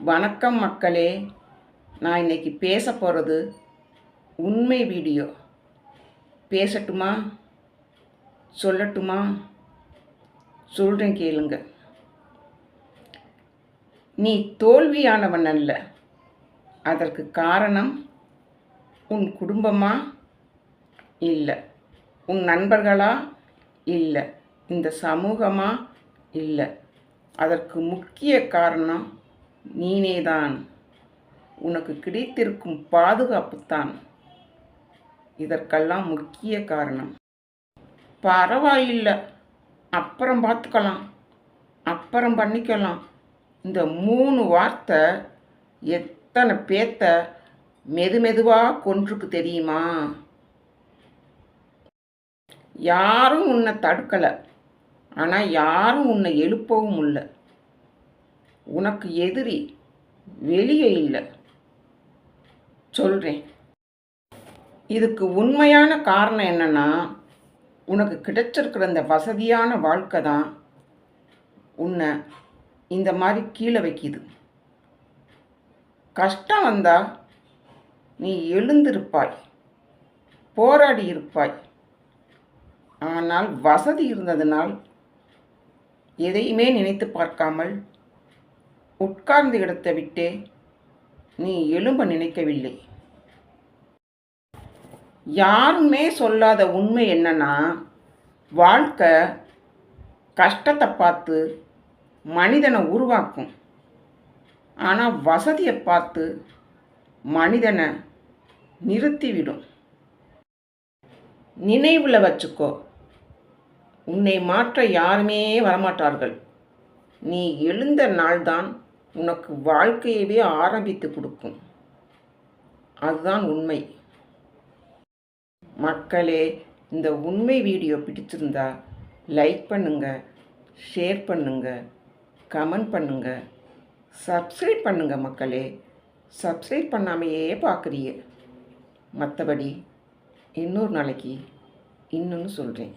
வணக்கம் மக்களே. நான் இன்னைக்கு பேச போகிறது உண்மை வீடியோ. பேசட்டுமா? சொல்லட்டுமா? சொல்கிறேன் கேளுங்க. நீ தோல்வியானவன் அல்ல. அதற்கு காரணம் உன் குடும்பமா? இல்லை. உன் நண்பர்களா? இல்லை. இந்த சமூகமா? இல்லை. அதற்கு முக்கிய காரணம் நீனேதான். உனக்கு கிடைத்திருக்கும் பாதுகாப்புத்தான். இதற்கெல்லாம் முக்கிய காரணம். பரவாயில்லை. அப்புறம் பார்த்துக்கலாம். அப்புறம் பண்ணிக்கலாம். இந்த மூணு வார்த்தை எத்தனை பேத்த மெது மெதுவாக கொன்றுக்கு தெரியுமா? யாரும் உன்னை தடுக்கலை. ஆனால் யாரும் உன்னை எழுப்பவும் இல்லை. உனக்கு எதிரி வெளியே இல்லை. சொல்கிறேன் இதுக்கு உண்மையான காரணம் என்னன்னா உனக்கு கிடைச்சிருக்கிற இந்த வசதியான வாழ்க்கை தான் உன்னை இந்த மாதிரி கீழே வைக்கிது. கஷ்டம் வந்தால் நீ எழுந்திருப்பாய் போராடி இருப்பாய். ஆனால் வசதி இருந்ததனால் எதையுமே நினைத்து பார்க்காமல் உட்கார்ந்த இடத்தை விட்டு நீ எழும்ப நினைக்கவில்லை. யாருமே சொல்லாத உண்மை என்னன்னா வாழ்க்கை கஷ்டத்தை பார்த்து மனிதனை உருவாக்கும். ஆனால் வசதியை பார்த்து மனிதனை நிறுத்திவிடும். நினைவில் வச்சுக்கோ உன்னை மாற்ற யாருமே வரமாட்டார்கள். நீ எழுந்த நாள்தான் உனக்கு வாழ்க்கையவே ஆரம்பித்து கொடுக்கும். அதுதான் உண்மை. மக்களே இந்த உண்மை வீடியோ பிடிச்சிருந்தா லைக் பண்ணுங்க ஷேர் பண்ணுங்க கமெண்ட் பண்ணுங்க சப்ஸ்கிரைப் பண்ணுங்க மக்களே. சப்ஸ்கிரைப் பண்ணாமையே பார்க்குறீங்க. மற்றபடி இன்னொரு நாளைக்கு இன்னொன்று சொல்கிறேன்